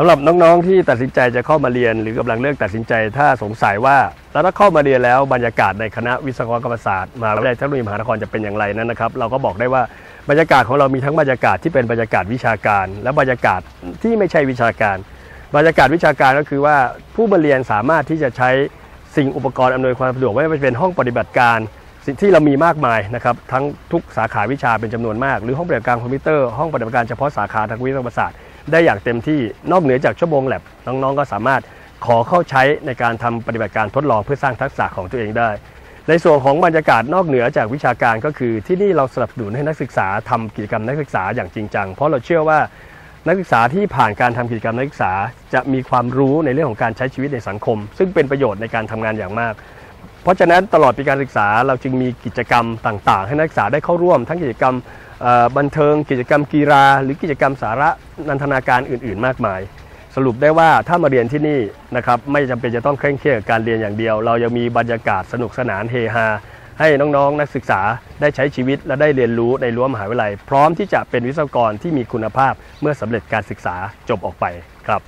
สำหรับน้องๆที่ตัดสินใจจะเข้ามาเรียน หรือกำลังเลือกตัดสินใจถ้าสงสัยว่าแล้วถ้าเข้ามาเรียนแล้วบรรยากาศในคณะวิศวกรรมศาสตร์มหาวิทยาลัยเทคโนโลยีมหานครจะเป็นอย่างไรนั้นนะครับ เราก็บอกได้ว่าบรรยากาศของเรามีทั้งบรรยากาศที่เป็นบรรยากาศวิชาการ และบรรยากาศที่ไม่ใช่วิชาการ บรรยากาศวิชาการก็คือว่าผู้มาเรียนสามารถที่จะใช้สิ่งอุปกรณ์อำนวยความสะดวกไม่ว่าจะเป็นห้องปฏิบัติการสิ่งที่เรามีมากมายนะครับทั้งทุกสาขาวิชาเป็นจำนวนมาก หรือห้องปฏิบัติการคอมพิวเตอร์ห้องปฏิบัติการเฉพาะสาขาทางวิทยาศาสตร์ ได้อย่างเต็มที่นอกเหนือจากชั่วโมงแลบน้องๆ ก็สามารถขอเข้าใช้ในการทำปฏิบัติการทดลองเพื่อสร้างทักษะของตัวเองได้ ในส่วนของบรรยากาศนอกเหนือจากวิชาการก็คือ ที่นี่เราสนับสนุนให้นักศึกษาทำกิจกรรมนักศึกษาอย่างจริงจังเพราะเราเชื่อว่านักศึกษาที่ผ่านการทำกิจกรรมนักศึกษาจะมีความรู้ในเรื่องของการใช้ชีวิตในสังคม ซึ่งเป็นประโยชน์ในการทำงานอย่างมาก เพราะฉะนั้นตลอดปีการศึกษาเราจึงมีกิจกรรมต่าง ๆ ให้นักศึกษาได้เข้าร่วม ทั้งกิจกรรมบันเทิง กิจกรรมกีฬา หรือกิจกรรมสาระนันทนาการอื่น ๆ มากมาย สรุปได้ว่าถ้ามาเรียนที่นี่นะครับไม่จำเป็นจะต้องเคร่งเครียดกับการเรียนอย่างเดียว เรายังมีบรรยากาศสนุกสนานเฮฮาให้น้องๆ นักศึกษาได้ใช้ชีวิตและได้เรียนรู้ในรั้วมหาวิทยาลัย พร้อมที่จะเป็นวิศวกรที่มีคุณภาพเมื่อสำเร็จการศึกษาจบออกไปครับ